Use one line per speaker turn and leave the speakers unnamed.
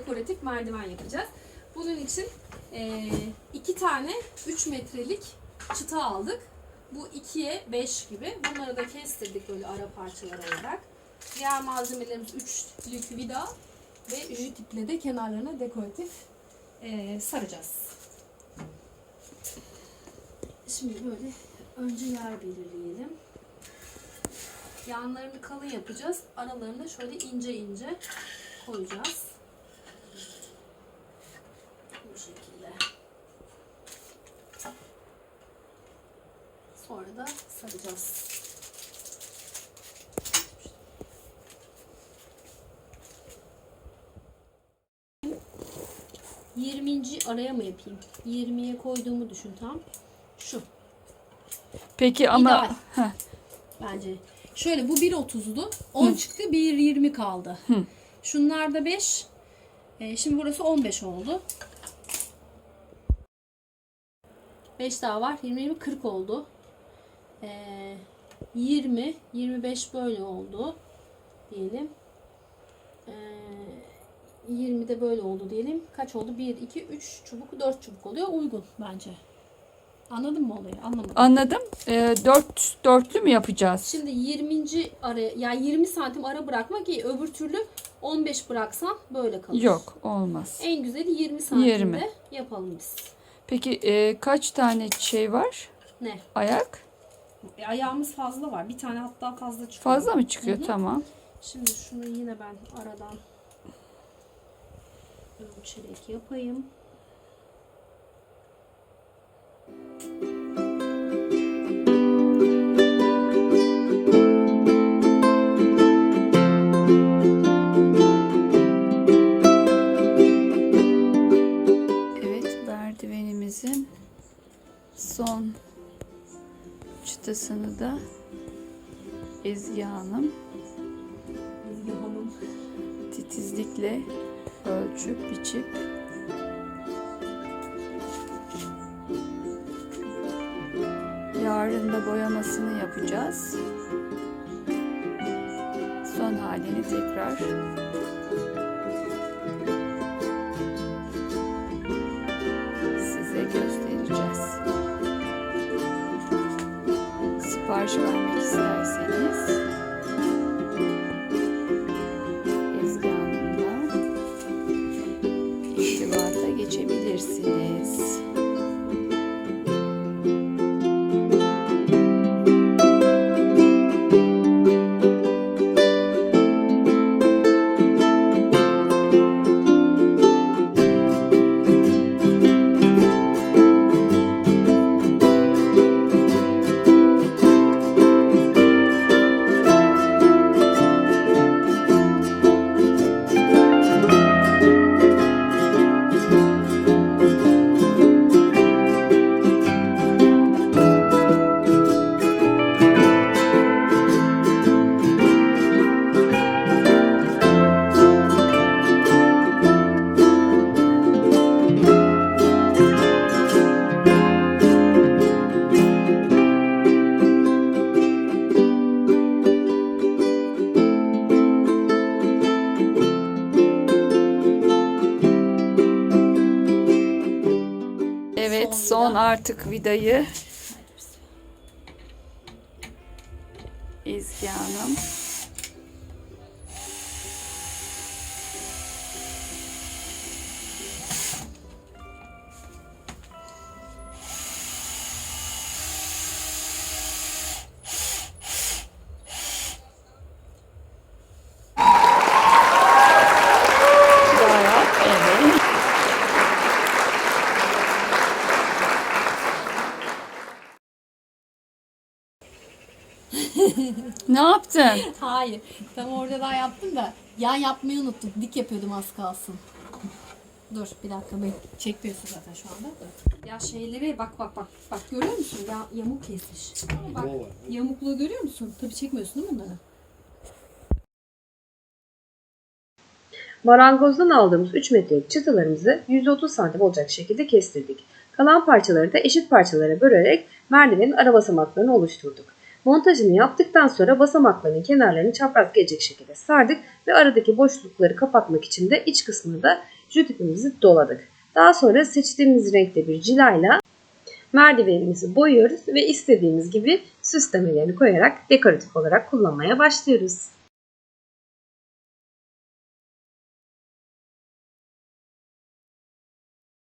dekoratif merdiven yapacağız. Bunun için eee, iki tane 3 metrelik çıta aldık. Bu 2'ye 5 gibi. Bunları da kestirdik böyle ara parçalar olarak. Diğer malzemelerimiz 3'lük vida ve jüt iple de kenarlarına dekoratif eee, saracağız. Şimdi böyle önce yer belirleyelim. Yanlarını kalın yapacağız. Aralarını şöyle ince ince koyacağız. Bu şekilde. Sonra da saracağız. Yirminci araya mı yapayım? 20'ye koyduğumu düşün tam. Şu.
Peki ama
İdeal. Bence. Şöyle bu 1.30'du. 10 çıktı 1.20 kaldı. Şunlar da 5. Ee, şimdi burası 15 oldu. 5 daha var. 20 20 40 oldu. Ee, 20 25 böyle oldu diyelim. Ee, 20 de böyle oldu diyelim. Kaç oldu? 1 2 3 çubuk 4 çubuk oluyor. Uygun bence. Anladın mı olayı? Anlamadım.
anladım. Ee, dört, dörtlü mü yapacağız?
Şimdi 20. araya yani 20 santim ara bırakma ki öbür türlü 15 bıraksan böyle kalır.
Yok olmaz.
En güzeli 20 santimde
20.
yapalım biz.
Peki e, kaç tane şey var?
Ne?
Ayak?
E, ayağımız fazla var. Bir tane hatta fazla çıkıyor.
Fazla mı çıkıyor?
Hı hı.
Tamam.
Şimdi şunu yine ben aradan ölçerek yapayım.
Son çıtasını da Ezgi Hanım
Ezgi Hanım.
titizlikle ölçüp biçip yarın da boyamasını yapacağız. Son halini tekrar Vermek isterseniz Hanım'la irtibata geçebilirsiniz.
Son
artık vidayı. Ezgi Hanım Ne yaptın?
Hayır. Tam orada daha yaptım da yan yapmayı unuttum. Dik yapıyordum az kalsın. Dur bir dakika ben çekmiyorsun zaten şu anda. Dur. Ya şeyleri bak bak bak. Bak görüyor musun? Ya yamuk kesmiş. Bak yamukluğu görüyor musun? Tabii çekmiyorsun değil mi bunları?
Marangozdan aldığımız 3 metrelik çıtalarımızı 130 santim olacak şekilde kestirdik. Kalan parçaları da eşit parçalara bölerek merdivenin ara basamaklarını oluşturduk. Montajını yaptıktan sonra basamakların kenarlarını çapraz gelecek şekilde sardık ve aradaki boşlukları kapatmak için de iç kısmına da jüt ipimizi doladık. Daha sonra seçtiğimiz renkte bir cilayla merdivenimizi boyuyoruz ve istediğimiz gibi süslemelerini koyarak dekoratif olarak kullanmaya başlıyoruz.